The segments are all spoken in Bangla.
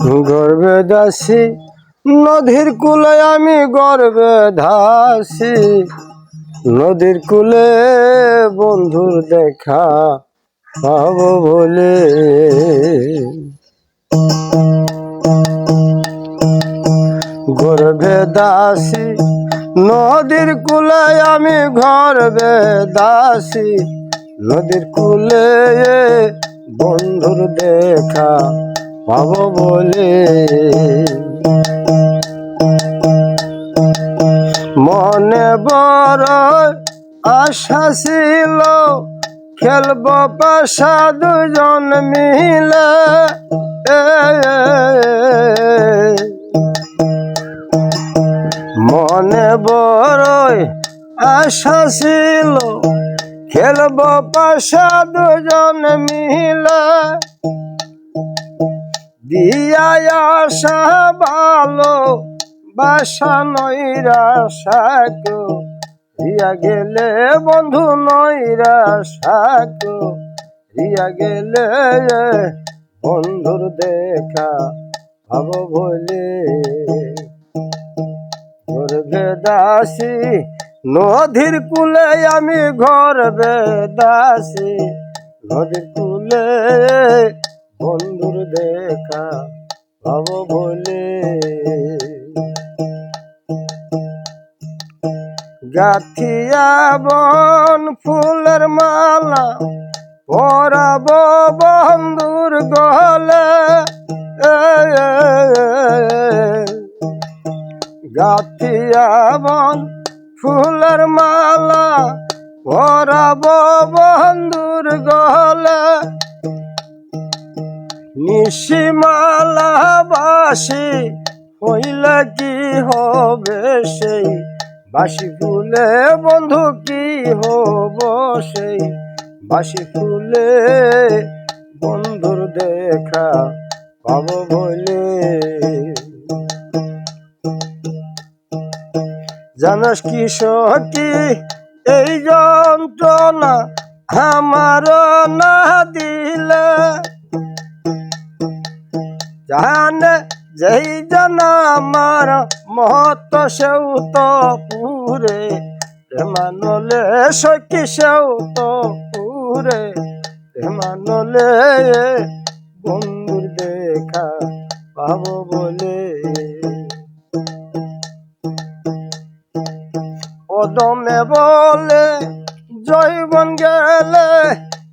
গর্বে দাসী, নদীর কূলে আমি গর্বে ধাসি। নদীর কুলে বন্ধুর দেখা পাব বলে। গর্বে দাসী, নদীর কূলে আমি গর্বে দাসী। নদীর কুলে বন্ধুর দেখা পাব বলে, মনে বড় আশা ছিল খেলব পাশা দুজন মিলে। মনে বড় আশা ছিল খেলব পাশা দুজন মিলে। দিয়া আশা ভালো, বাসা নইরা সাকো। রিয়া গেলে বন্ধু নইরা সাকো। রিয়া গেলে বন্ধুর দেখা ভাব বলে। গর্ভে দাসী নদীর কুলে আমি গর্ভে দাসী। নদীর কূলে বন্ধুর দেখা ভাব বলে। গাথিয়া বন, ফুলের মালা পরাব বন্ধুর গলে গাথিয়া বন, ফুলের মালা পরাব বন্ধুর গলে নিশিমালা বাসি হইলে কি হবে সেই? বাসি ফুলে বন্ধু কি হব সেই? বাসি ফুলে বন্ধুর দেখা পাব বলে। জানাস কি সখী, এই যন্ত্রণা আমার না দিলে যেই জন আমার মহত সেও তো পুরে প্রেমানলে সখী সেও তো পুরে প্রেমানলে বন্ধুর দেখা পাব বলে। পদমে বলে, জৈবন গেলে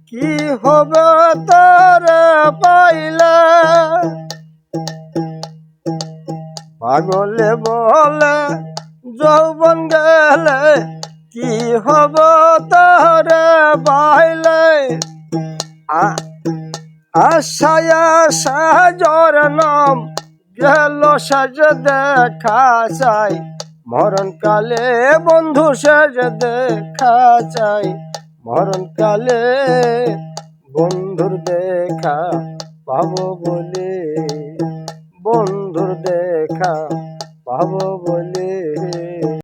কি হবে তারে পাইলে? পাগলে বলে, যৌবন গেলে কি হব তারে বাইলে? আশায় নাম গেল সাজ দেখা চাই। মরণ কালে বন্ধু সাজ দেখা চাই। মরণ কালে বন্ধুর দেখা পাবো বলে। বন্ধুর দেখা পাবো